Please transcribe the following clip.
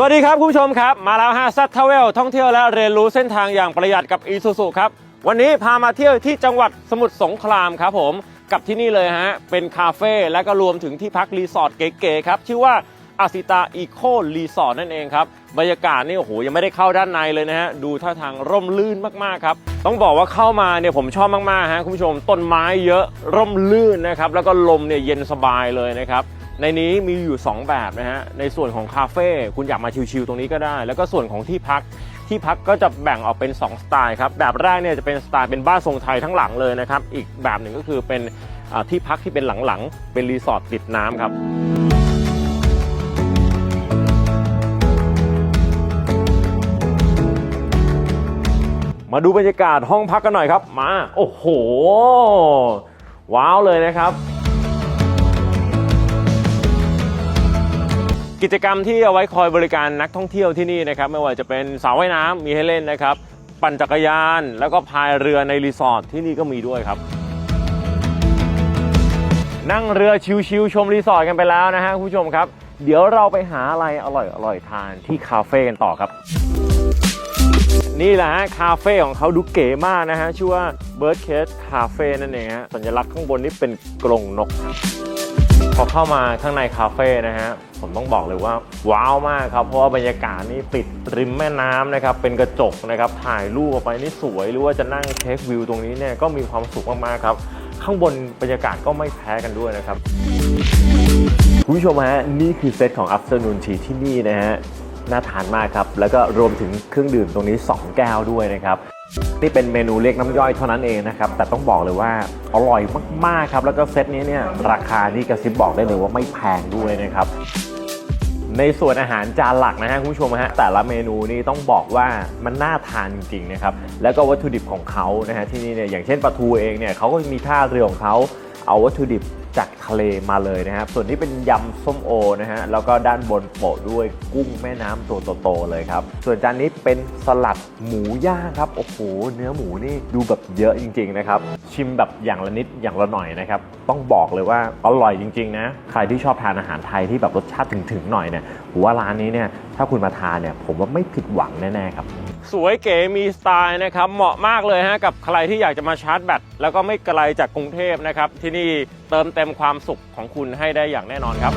สวัสดีครับคุณผู้ชมครับ มาแล้วฮะซัตเทเวลท่องเที่ยวและเรียนรู้เส้นทางอย่างประหยัดกับอีซูซูครับวันนี้พามาเที่ยวที่จังหวัดสมุทรสงครามครับผมกับที่นี่เลยฮะเป็นคาเฟ่และก็รวมถึงที่พักรีสอร์ทเก๋ๆครับชื่อว่าอาซิตาอีโครีสอร์ทนั่นเองครับบรรยากาศนี่โอ้โหยังไม่ได้เข้าด้านในเลยนะฮะดูท่าทางร่มรื่นมากๆครับต้องบอกว่าเข้ามาเนี่ยผมชอบมากๆฮะคุณผู้ชมต้นไม้เยอะร่มรื่นนะครับแล้วก็ลมเนี่ยเย็นสบายเลยนะครับ ในนี้มีอยู่ 2 แบบนะฮะ ในส่วนของคาเฟ่คุณอยากมาชิลๆตรงนี้ก็ได้ แล้วก็ส่วนของที่พักที่พักก็จะแบ่งออกเป็น 2 สไตล์ครับ แบบแรกเนี่ยจะเป็นสไตล์เป็นบ้านทรงไทยทั้งหลังเลยนะครับ อีกแบบหนึ่งก็คือเป็นที่พักที่เป็นหลังๆ เป็นรีสอร์ทติดน้ำครับมาดูบรรยากาศห้องพักกันหน่อยครับ มา โอ้โห ว้าวเลยนะครับ กิจกรรมที่เอาไว้คอยบริการนักท่องเที่ยวที่นี่นะครับไม่ว่าจะเป็นสระว่ายน้ำมีให้เล่นนะครับ ปั่นจักรยาน แล้วก็พายเรือในรีสอร์ทที่นี่ก็มีด้วยครับ นั่งเรือชิวๆชมรีสอร์ทกันไปแล้วนะฮะคุณผู้ชมครับ เดี๋ยวเราไปหาอะไรอร่อยๆทานที่คาเฟ่กันต่อครับ นี่แหละฮะคาเฟ่ของเขาดูเก๋มากนะฮะชื่อว่า Bird Cage Cafe นั่นเองฮะสัญลักษณ์ข้างบนนี่เป็นกรงนก พอเข้ามาข้างในคาเฟ่นะฮะผมต้องบอกเลยว่าว้าวมากครับ เพราะว่าบรรยากาศนี่ติดริมแม่น้ำนะครับ เป็นกระจกนะครับ ถ่ายรูปออกไปนี่สวย หรือว่าจะนั่งเทควิวตรงนี้เนี่ยก็มีความสุขมากๆครับ ข้างบนบรรยากาศก็ไม่แพ้กันด้วยนะครับคุณผู้ชมฮะนี่คือเซตของ Afternoon Tea ที่นี่นะฮะ น่าทานมากครับ แล้วก็รวมถึงเครื่องดื่มตรงนี้ 2 แก้วด้วยนะครับ นี่เป็นเมนูเรียกน้ำย่อยเท่านั้นเองนะครับ แต่ต้องบอกเลยว่าอร่อยมาก ๆ ครับ แล้วก็เซตนี้เนี่ยราคานี่กระซิบบอกได้เลยว่าไม่แพงด้วยนะครับ ในส่วนอาหารจานหลักนะฮะคุณผู้ชมฮะแต่ละเมนูนี่ต้องบอกว่ามันน่าทานจริงๆนะครับ แล้วก็วัตถุดิบของเขานะฮะที่นี่เนี่ยอย่างเช่นปลาทูเองเนี่ยเขาก็มีท่าเรือของเขาเอาวัตถุดิบจากทะเลมาเลยนะครับ ส่วนนี้เป็นยำส้มโอนะฮะ แล้วก็ด้านบนโปะด้วยกุ้งแม่น้ำตัวโตๆเลยครับ ส่วนจานนี้เป็นสลัดหมูย่างครับ โอ้โห เนื้อหมูนี่ดูแบบเยอะจริง ๆ นะครับ ชิมแบบอย่างละนิดอย่างละหน่อยนะครับ ต้องบอกเลยว่าอร่อยจริง ๆ นะ ใครที่ชอบทานอาหารไทยที่แบบรสชาติถึงๆหน่อยเนี่ยผมว่าร้านนี้เนี่ยถ้าคุณมาทานเนี่ยผมว่าไม่ผิดหวังแน่ๆครับ สวยเก๋มีสไตล์นะครับ เหมาะมากเลยฮะกับใครที่อยากจะมาชาร์จแบตแล้วก็ไม่ไกลจากกรุงเทพนะครับที่นี่ เติมเต็มความสุขของคุณให้ได้อย่างแน่นอนครับ